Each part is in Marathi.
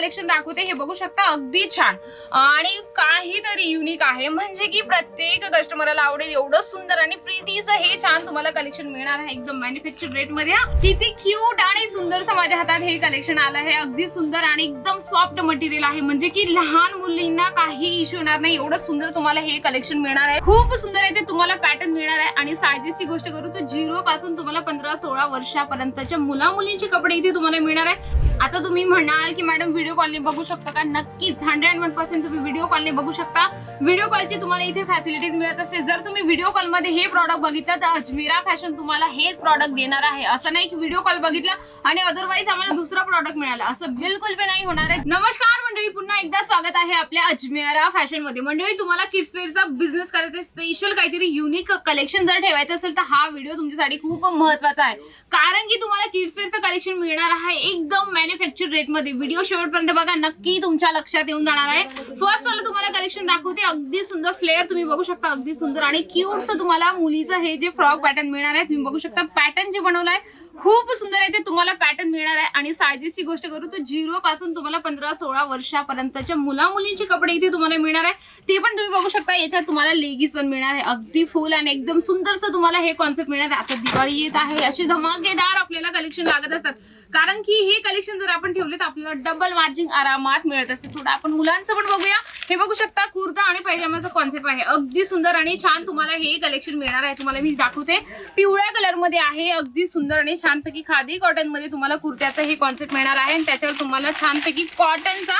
कलेक्शन दाखवते हे बघू शकता अगदी छान. आणि काहीतरी युनिक आहे. म्हणजे की प्रत्येक कस्टमरला आवडेल एवढं सुंदर आणि प्रिटीचं हे छान तुम्हाला कलेक्शन मिळणार आहे एकदम मॅन्युफॅक्चर रेटमध्ये किती क्यूट आणि सुंदरचं माझ्या हातात हे कलेक्शन आलं आहे. अगदी सुंदर आणि एकदम सॉफ्ट मटेरियल आहे. म्हणजे की लहान मुलींना काही इश्यू येणार नाही. एवढं सुंदर तुम्हाला हे कलेक्शन मिळणार आहे. खूप सुंदर याचे तुम्हाला पॅटर्न मिळणार आहे. आणि सायजेसची गोष्ट करू तर झिरो पासून तुम्हाला पंधरा सोळा वर्षापर्यंतच्या मुला मुलींचे कपडे इथे तुम्हाला मिळणार आहे. आता तुम्ही म्हणाल की मॅडम व्हिडिओ कॉलने बघू शकता का? नक्कीच हंड्रेड वन पर्सेंट तुम्ही व्हिडिओ कॉलने बघू शकता. व्हिडिओ कॉलची तुम्हाला इथे फॅसिलिटीज मिळत असते. जर तुम्ही व्हिडिओ कॉलमध्ये हे प्रॉडक्ट बघितलं तर अजमेरा फॅशन तुम्हाला हेच प्रॉडक्ट देणार आहे. असं नाही की व्हिडिओ कॉल बघितला आणि अदरवाईज आम्हाला दुसरा प्रॉडक्ट मिळाला. असं बिलकुल पण नाही होणार आहे. नमस्कार मंडळी. पुन्हा एकदा स्वागत आहे आपल्या अजमेरा फॅशनमध्ये. मंडळी तुम्हाला किड्सवेअरचा बिझनेस करायचा स्पेशल काहीतरी युनिक कलेक्शन जर ठेवायचं असेल तर हा व्हिडिओ तुमच्यासाठी खूप महत्त्वाचा आहे. कारण की तुम्हाला किड्सवेअरचं कलेक्शन मिळणार आहे एकदम मॅन्युफॅक्चर रेटमध्ये व्हिडिओ शेवटपर्यंत बघा नक्की तुमच्या लक्षात येऊन जाणार आहे. फर्स्ट वाला तुम्हाला कलेक्शन दाखवते. अगदी सुंदर फ्लेअर तुम्ही बघू शकता अगदी सुंदर आणि क्यूटचं तुम्हाला मुलीचं हे जे फ्रॉक पॅटर्न मिळणार आहे तुम्ही बघू शकता. पॅटर्न जे बनवलं आहे खूप सुंदर याचे तुम्हाला पॅटर्न मिळणार आहे. आणि सायजेसची गोष्ट करू तर झिरो पासून तुम्हाला पंधरा सोळा वर्षापर्यंतच्या मुला मुलींचे कपडे इथे तुम्हाला मिळणार आहे. ते पण तुम्ही बघू शकता. याच्यात तुम्हाला लेगीज पण मिळणार आहे. अगदी फुल आणि एकदम सुंदरचं तुम्हाला हे कॉन्सेप्ट मिळणार आहे. आता दिवाळी येत आहे. असे धमाकेदार आपल्याला कलेक्शन लागत असतात. कारण की हे कलेक्शन जर आपण ठेवले तर आपल्याला डबल मार्जिंग आरामात मिळत असते थोडं आपण मुलांचं पण बघूया. हे बघू शकता कुर्ता आणि पायजामाचा कॉन्सेप्ट आहे. अगदी सुंदर आणि छान तुम्हाला हे कलेक्शन मिळणार आहे. तुम्हाला मी दाखवते. पिवळ्या कलरमध्ये आहे अगदी सुंदर आणि छानपैकी खादी कॉटनमध्ये तुम्हाला कुर्त्याचं हे कॉन्सेप्ट मिळणार आहे. आणि त्याच्यावर तुम्हाला छानपैकी कॉटनचा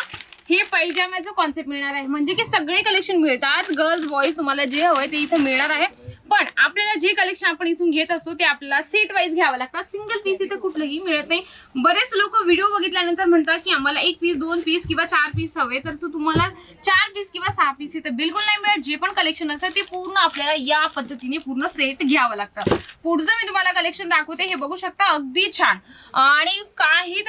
हे पैजाम्याचं कॉन्सेप्ट मिळणार आहे. म्हणजे की सगळे कलेक्शन मिळतात. गर्ल्स बॉईज तुम्हाला जे हवंय ते इथं मिळणार आहे. पण आपल्याला जे कलेक्शन आपण इथून घेत असतो ते आपल्याला सेट वाईज घ्यावं लागतं. सिंगल पीस इथे कुठलंही मिळत नाही. बरेच लोक व्हिडिओ बघितल्यानंतर म्हणतात की आम्हाला एक पीस दोन पीस किंवा चार पीस हवे. तर तो तुम्हाला चार पीस किंवा सहा पीस इथे बिलकुल नाही मिळत. जे पण कलेक्शन असतं ते पूर्ण आपल्याला या पद्धतीने पूर्ण सेट घ्यावं लागतं. पुढचं मी तुम्हाला कलेक्शन दाखवते. हे बघू शकता अगदी छान. आणि काही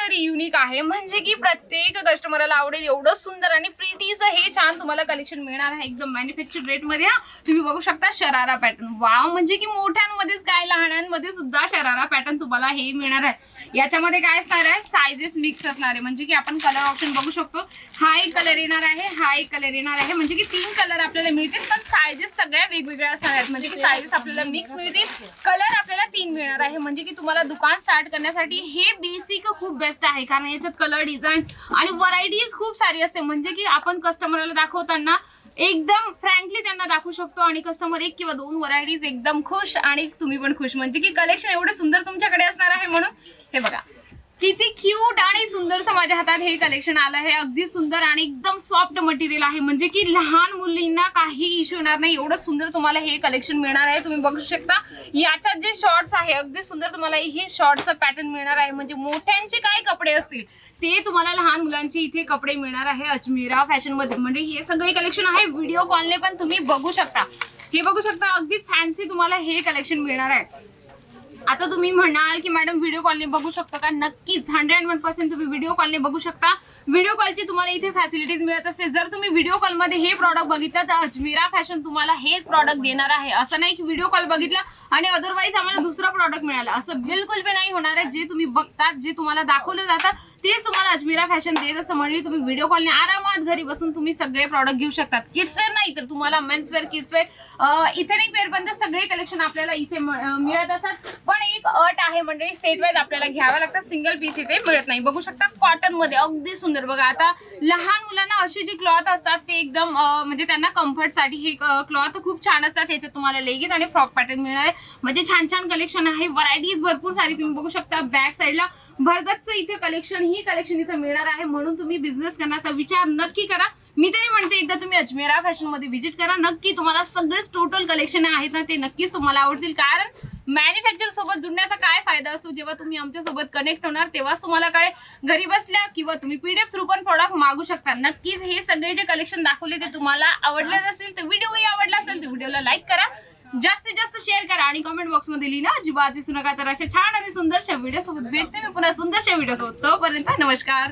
युनिक आहे. म्हणजे की प्रत्येक कस्टमरला आवडेल एवढं सुंदर आणि प्रिटीचं हे छान तुम्हाला कलेक्शन मिळणार आहे एकदम मॅन्युफॅक्चर रेटमध्ये हा. तुम्ही बघू शकता शरारा पॅटर्न वाव म्हणजे की मोठ्यांमध्येच काय लहानांमध्ये सुद्धा शरारा पॅटर्न तुम्हाला हे मिळणार आहे. याच्यामध्ये काय असणार आहे? सायझेस मिक्स असणार आहे. म्हणजे की आपण कलर ऑप्शन बघू शकतो. हा एक कलर येणार आहे हा एक कलर येणार आहे. म्हणजे की तीन कलर आपल्याला मिळतील पण सायझेस सगळ्या वेगवेगळ्या असणार आहेत. म्हणजे की सायझेस आपल्याला मिक्स मिळतील कलर आपल्याला तीन मिळणार आहे. म्हणजे की तुम्हाला दुकान स्टार्ट करण्यासाठी हे बेसिक खूप बेस्ट आहे. कारण याच्यात कलर डिझाईन आणि व्हरायटीज खूप सारी असते. म्हणजे की आपण कस्टमरला दाखवताना एकदम फ्रँकली त्यांना दाखवू शकतो आणि कस्टमर एक किंवा दोन व्हरायटीज एकदम खुश आणि तुम्ही पण खुश. म्हणजे की कलेक्शन एवढं सुंदर तुमच्याकडे असणार आहे म्हणून हे बघा. किती क्यूट आणि सुंदरसं माझ्या हातात हे कलेक्शन आलं आहे. अगदी सुंदर आणि एकदम सॉफ्ट मटेरियल आहे. म्हणजे की लहान मुलींना काही इश्यू येणार नाही. एवढं सुंदर तुम्हाला हे कलेक्शन मिळणार आहे. तुम्ही बघू शकता. याच्यात जे शॉर्ट्स आहे अगदी सुंदर तुम्हाला हे शॉर्टचं पॅटर्न मिळणार आहे. म्हणजे मोठ्यांचे काय कपडे असतील ते तुम्हाला लहान मुलांचे इथे कपडे मिळणार आहे. अजमेरा फॅशनमध्ये म्हणजे हे सगळे कलेक्शन आहे. व्हिडिओ कॉलने पण तुम्ही बघू शकता. हे बघू शकता. अगदी फॅन्सी तुम्हाला हे कलेक्शन मिळणार आहे. आता तुम्ही म्हणाल की मॅडम व्हिडिओ कॉलने बघू शकता का? नक्कीच हंड्रेड वन पर्सेंट तुम्ही व्हिडिओ कॉलने बघू शकता. व्हिडिओ कॉलची तुम्हाला इथे फॅसिलिटीज मिळत असते जर तुम्ही व्हिडिओ कॉलमध्ये हे प्रॉडक्ट बघितलं तर अजमेरा फॅशन तुम्हाला हेच प्रॉडक्ट देणार आहे. असं नाही की व्हिडिओ कॉल बघितला आणि अदरवाईज आम्हाला दुसरा प्रॉडक्ट मिळाला. असं बिलकुल बी नाही होणार आहे. जे तुम्ही बघतात जे तुम्हाला दाखवलं जातं तेच तुम्हाला अजमेरा फॅशन देत असं म्हणली तुम्ही व्हिडिओ कॉलने आरामात घरी बसून तुम्ही सगळे प्रॉडक्ट घेऊ शकतात. किड्सवेअर नाही तर तुम्हाला menswear wear kids wear ethnic वेअरपर्यंत सगळे कलेक्शन आपल्याला इथे मिळत असतात. पण एक अट आहे म्हणजे सेट वाईज आपल्याला घ्यावं लागतात सिंगल पीस इथे मिळत नाही. बघू शकता कॉटनमध्ये अगदी सुंदर. बघा आता लहान मुलांना असे जे क्लॉथ असतात ते एकदम म्हणजे त्यांना कम्फर्टसाठी हे क्लॉथ खूप छान असतात. याच्यात तुम्हाला लेगीज आणि फ्रॉक पॅटर्न मिळणार आहे. म्हणजे छान छान कलेक्शन आहे. व्हरायटीज भरपूर सारी तुम्ही बघू शकता. बॅक साईडला भरगतचं इथे कलेक्शन ही कलेक्शन इथं मिळणार आहे म्हणून तुम्ही बिझनेस करण्याचा विचार नक्की करा. मी तरी म्हणते एकदा तुम्ही अजमेरा फॅशनमध्ये व्हिजिट करा. नक्की तुम्हाला सगळेच टोटल कलेक्शन आहेत ना ते नक्कीच तुम्हाला आवडतील. कारण मॅन्युफॅक्चर सोबत जुडण्याचा काय फायदा असतो जेव्हा तुम्ही आमच्यासोबत कनेक्ट होणार तेव्हाच तुम्हाला कळेल. घरी बसल्या किंवा तुम्ही पीडीएफ थ्रू पण प्रोडक्ट मागू शकता. नक्कीच हे सगळे जे कलेक्शन दाखवले ते तुम्हाला आवडलेच असेल तर व्हिडिओही आवडला असेल तर व्हिडिओला लाईक करा. जास्तीत जास्त शेअर करा आणि कमेंट बॉक्समध्ये लिहिणं अजिबात विसरू नका तर अशा छान आणि सुंदरशा व्हिडिओ सोबत भेटते. मी पुन्हा सुंदरशा व्हिडिओ सोबत. तोपर्यंत नमस्कार.